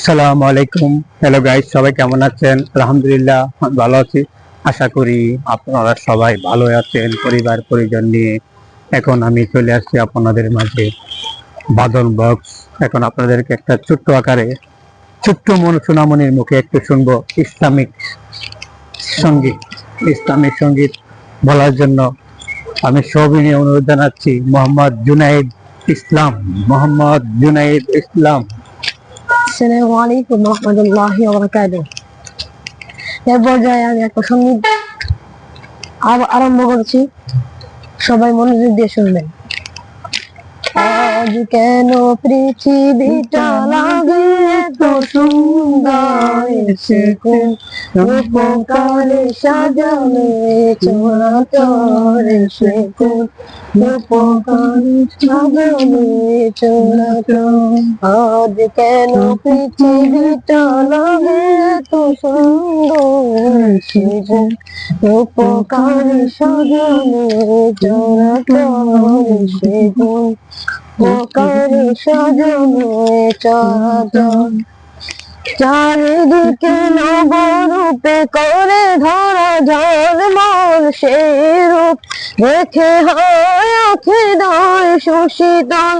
আসসালামু আলাইকুম। Hello guys সবাই কেমন আছেন? আলহামদুলিল্লাহ, ভালো আছি। আশা করি আপনারা সবাই ভালো আছেন, পরিবার, পরিজন নিয়ে। এখন আমি চলে আসছি আপনাদের মাঝে বাদল বক্স এখন আপনাদেরকে একটা ছোট্ট আকারে, ছোট্ট মন সোনামনির মুখে একটু শুনব ইসলামিক সংগীত ইসলামিক সংগীত বলার জন্য। আমি সবিনয় অনুরোধ জানাচ্ছি, মোহাম্মদ জুনাইদ ইসলাম, মোহাম্মদ জুনাইদ ইসলাম। আসসালামু আলাইকুম রহমতুল্লাহি ওয়াবারাকাতুহু এর পর্যায়ে আমি একটা সংগীত আরম্ভ করছি। সবাই মনোযোগ দিয়ে শুনবেন। আজ কেন পৃথিবীটা লাগে এত সুন্দর উপকারে সাজানো চোরাচর সে কোন উপকারে সাজানো চোরাচর। আজ কেন পৃথিবীটা লাগে এত সুন্দর সে কোন উপকারে সাজানো চোরাচর সে উপকারে সাজানো চরাচর। চারিদিকে নবরূপে করে ধরা ঝড় মন সে রূপ। দেখে হয় আখে দয় শোষিতল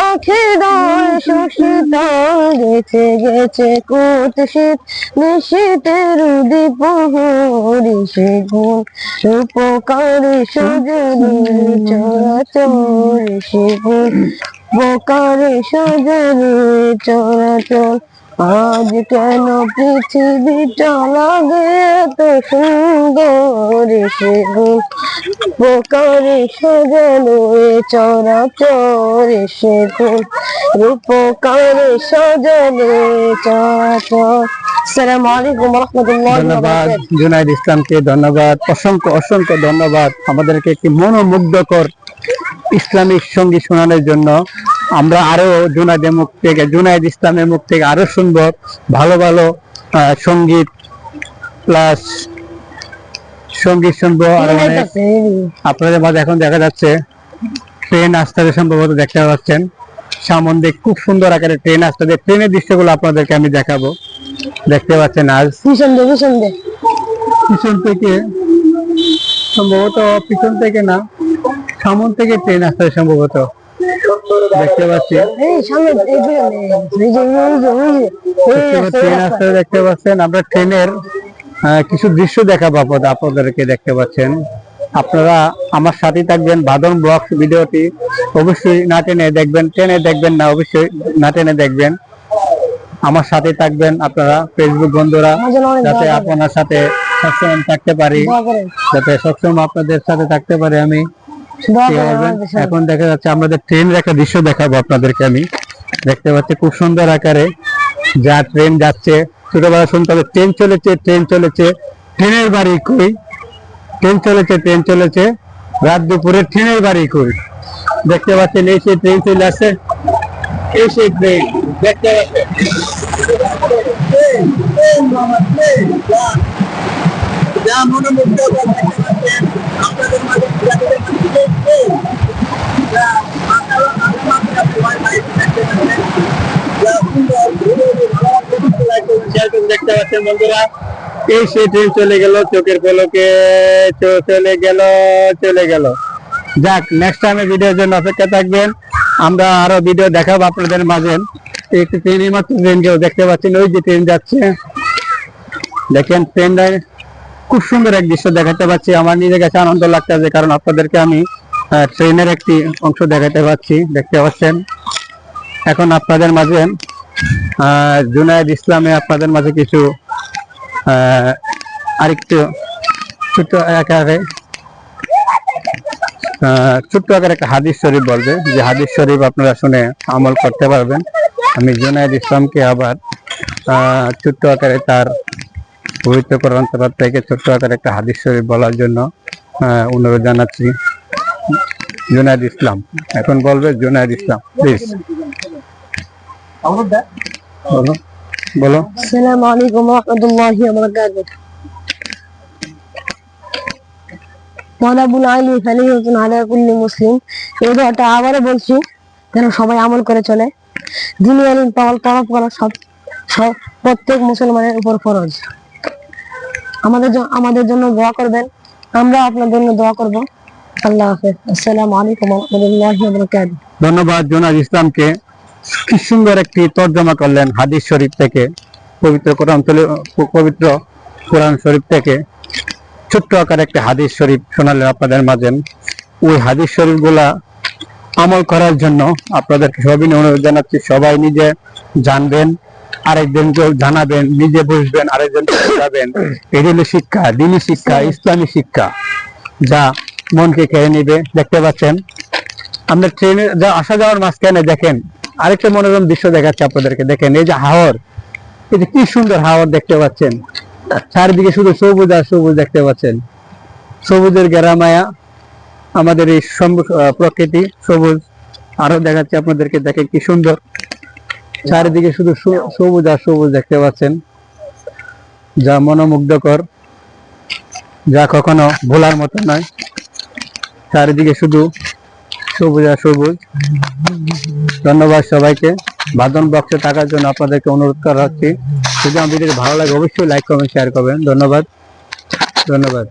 আখে দয় শোষিতল, গেছে গেছে কুৎসিত নিশীতের দীপ হরি সে গুণ উপকারী সজনী চরাচর সে গুণ উপকারী সজনী চরাচর আজ কেন পৃথিবীটা লাগে এত সুন্দর সে গুণ উপকারী সাজানো এ চরাচর সে গুণ রূপকারী সাজানো এ চরাচর ধন্যবাদ জুনাইদ ইসলামকে ধন্যবাদ। অসংখ্য অসংখ্য ধন্যবাদ আমাদেরকে একটি মনোমুগ্ধকর ইসলামিক সংগীত শোনানোর জন্য। আমরা আরও জুনাইদের মুখ থেকে জুনাইদ ইসলামের মুখ থেকে আরও শুনব। ভালো ভালো সংগীত প্লাস সংগীত শুনব আর অনেক আপনাদের মাঝে এখন দেখা যাচ্ছে ট্রেন আসতে সম্ভবত দেখতে পাচ্ছেন। সামনে খুব সুন্দর আকারে ট্রেন আসতে ট্রেনের দৃশ্যগুলো আপনাদেরকে আমি দেখাবো। দেখতে পাচ্ছেন আজ। পিছন থেকে সম্ভবত পিছন থেকে না সামন থেকে ট্রেন আসতে সম্ভবত। দেখতে পাচ্ছি। এই সামনে এই যে এই যে এই যে এই যে এই যে ট্রেন আসতে দেখতে পাচ্ছেন। আমরা ট্রেনের কিছু দৃশ্য দেখাবো আপনাদের- আপনাদেরকে দেখতে পাচ্ছেন। আপনারা আমার সাথে থাকবেন। বাদন ব্লগস ভিডিওটি অবশ্যই না টেনে দেখবেন। টেনে দেখবেন না অবশ্যই না টেনে দেখবেন। আমার সাথে থাকবেন আপনারা ফেসবুক বন্ধুরা যাতে আপনার সাথে সবসময় থাকতে পারি। যাতে সবসময় আপনাদের সাথে থাকতে পারি আমি। এখন দেখা যাচ্ছে আমাদের ট্রেনের একটা দৃশ্য দেখাবো আপনাদেরকে আমি দেখতে পাচ্ছি খুব সুন্দর আকারে যা ট্রেন যাচ্ছে ছোটবেলা শুনতে হবে ট্রেন চলেছে ট্রেন চলেছে ট্রেনের বাড়ি কই ট্রেন চলেছে ট্রেন চলেছে রাত দুপুরে ট্রেনের বাড়ি কই দেখতে পাচ্ছেন এই সেই ট্রেন চলে আসছে এই সেই ট্রেন দেখতে পাচ্ছেন আমরা আরও ভিডিও দেখাবো আপনাদের মাঝে। একটু ট্রেন মাত্র ট্রেন কেউ দেখতে পাচ্ছেন, ওই যে ট্রেন যাচ্ছে। দেখেন ট্রেন খুব সুন্দর এক দৃশ্য দেখাতে পাচ্ছি। আমার নিজের কাছে আনন্দ লাগতেছে, কারণ আপনাদেরকে আমি ট্রেনের একটি অংশ দেখাতে পাচ্ছি, দেখতে পাচ্ছেন। এখন আপনাদের মাঝে জুনায়েদ ইসলামে আপনাদের মাঝে কিছু আরেকটু ছোট্ট আকারে ছোট্ট আকারে একটা হাদিস শরীফ বলবে। যে হাদিস শরীফ আপনারা শুনে আমল করতে পারবেন। আমি জুনায়েদ ইসলামকে আবার ছোট্ট আকারে তার পবিত্র থেকে ছোট্ট আকারে একটা হাদিস শরীফ বলার জন্য অনুরোধ জানাচ্ছি। জুনায়েদ ইসলাম। এখন বলবে জুনায়েদ ইসলাম প্লিজ বলো বলো। আলাইকুম আলী মুসলিম। এই দোয়াটা আবারও বলছি, যেন সবাই আমল করে চলে। যিনি আলিম করা সব সব প্রত্যেক মুসলমানের উপর ফরজ। আমাদের আমাদের জন্য দোয়া করবেন। আমরা আপনার জন্য দোয়া করব। ধন্যবাদ জোনাজ ইসলামকে। কি সুন্দর একটি তর্জমা করলেন হাদিস শরীফ থেকে, পবিত্র কোরআন পবিত্র কোরআন শরীফ থেকে। ছোট্ট আকার একটি হাদিস শরীফ শোনালেন আপনাদের মাঝে। ওই হাদিস শরীফগুলা আমল করার জন্য আপনাদেরকে সবিনয় অনুরোধ জানাচ্ছি, সবাই নিজে জানবেন আরেকজনকে জানাবেন, নিজে বুঝবেন, আরেকজনকে বোঝাবেন। এটি হলো শিক্ষা, দিনী শিক্ষা, ইসলামী শিক্ষা, যা মনকে কেড়ে নিবে, দেখতে পাচ্ছেন? আমরা ট্রেনে আসা যাওয়ার মাঝখানে দেখেন, আরেকটা মনোরম দৃশ্য দেখাচ্ছে আপনাদেরকে। দেখেন, এই যে হাওর, এই যে কি সুন্দর হাওর দেখতে পাচ্ছেন। চারিদিকে শুধু সবুজ আর সবুজ দেখতে পাচ্ছেন। সবুজের গেরামায়া আমাদের এই প্রকৃতি সবুজ। আরও দেখাচ্ছে আপনাদেরকে, দেখেন কি সুন্দর। চারিদিকে শুধু সবুজ আর সবুজ দেখতে পাচ্ছেন। যা মনোমুগ্ধকর, যা কখনো ভোলার মতো নয়। চারিদিকে শুধু সবুজ আর সবুজ। ধন্যবাদ সবাইকে। বাদন বক্সে থাকার জন্য আপনাদেরকে অনুরোধ করা হচ্ছে যদি আমার ভিডিওটি ভালো লাগে, অবশ্যই লাইক কমেন্ট শেয়ার করবেন। ধন্যবাদ। ধন্যবাদ।